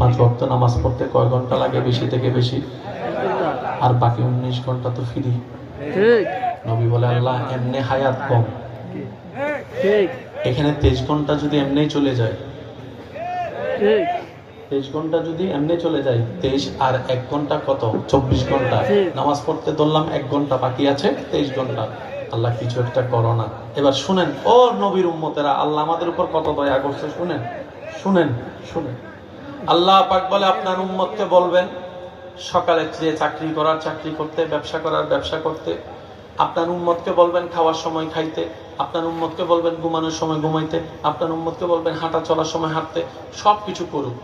পাঁচ ওয়াক্ত নামাজ পড়তে কয় ঘণ্টা লাগে বেশি থেকে বেশি? আর বাকি উনিশ ঘণ্টা তো ফ্রি। নবী বলে আল্লাহ এমনি হায়াত কম। এখানে তেইশ ঘণ্টা যদি এমনি চলে যায়। তেইশ ঘণ্টা যদি এমনি চলে যায় তেইশ আর এক ঘণ্টা কত? চব্বিশ ঘণ্টা। নামাজ পড়তে ধরলাম এক ঘণ্টা বাকি আছে তেইশ ঘণ্টা। আল্লাহ কিছু একটা করো না। এবার শুনেন ও নবীর উম্মতেরা আল্লাহ আমাদের উপর কত দয়া করছে শুনেন? শুনেন শুনেন। আল্লাহ পাক বলে আপনার উম্মতকে বলবেন, সকালে যে চাকরি করার, চাকরি করতে, ব্যবসা করার, ব্যবসা করতে, আপনার উম্মতকে বলবেন খাওয়ার সময় খাইতে, আপনার উম্মতকে বলবেন ঘুমানোর সময় ঘুমাইতে, আপনার উম্মতকে বলবেন হাঁটা চলার সময় হাঁটতে সব কিছু করুক।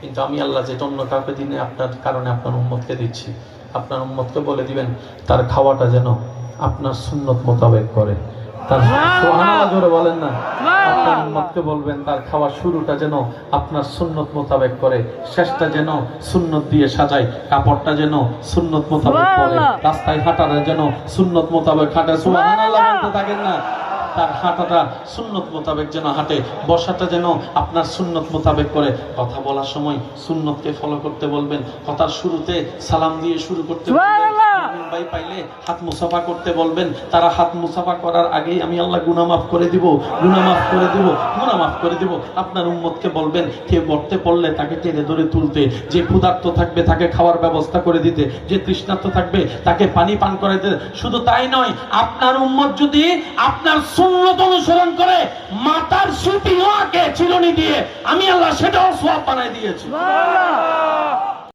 কিন্তু আমি আল্লাহ যেটা অন্য কাউকে দিনে আপনার কারণে আপনার উম্মতকে দিচ্ছি। আপনার উম্মতকে বলে দিবেন, তার খাওয়াটা যেন আপনার সুন্নত মোতাবেক করে। তার সুবহানাল্লাহ। জোরে বলেন না। আপনার উম্মতকে বলবেন তার খাওয়ার শুরুটা যেন আপনার সুন্নত মোতাবেক করে শেষটা যেন সুন্নত দিয়ে সাজায় কাপড়টা যেন সুন্নত মোতাবেক পরে রাস্তায় হাঁটাটা যেন সুন্নত মোতাবেক হাঁটে। সুবহানাল্লাহ। বলতে থাকেন না। তার হাঁটাটা সুন্নত মোতাবেক যেন হাঁটে বসাটা যেন আপনার সুন্নত মোতাবেক করে। কথা বলার সময় সুন্নতকে ফলো করতে বলবেন কথার শুরুতে সালাম দিয়ে শুরু করতে বলবেন। ভাই পাইলে হাত মুসাফা করতে বলবেন, তারা হাত মুসাফা করার আগেই আমি আল্লাহ গুনাহ মাফ করে দিব, গুনাহ মাফ করে দিব, গুনাহ মাফ করে দিব। আপনার উম্মতকে বলবেন কে বর্তে পড়লে তাকে টেনে ধরে তুলতে, যে ক্ষুধার্ত থাকবে তাকে খাওয়ার ব্যবস্থা করে দিতে, যে তৃষ্ণার্ত থাকবে তাকে পানি পান করে দিতে শুধু তাই নয়, আপনার উম্মত যদি আপনার সুন্নত অনুসরণ করে, মাতার সুতি নোয়াকে চিরুনি দিয়ে, আমি আল্লাহ সেটাও সোয়াব বানাই দিয়েছি।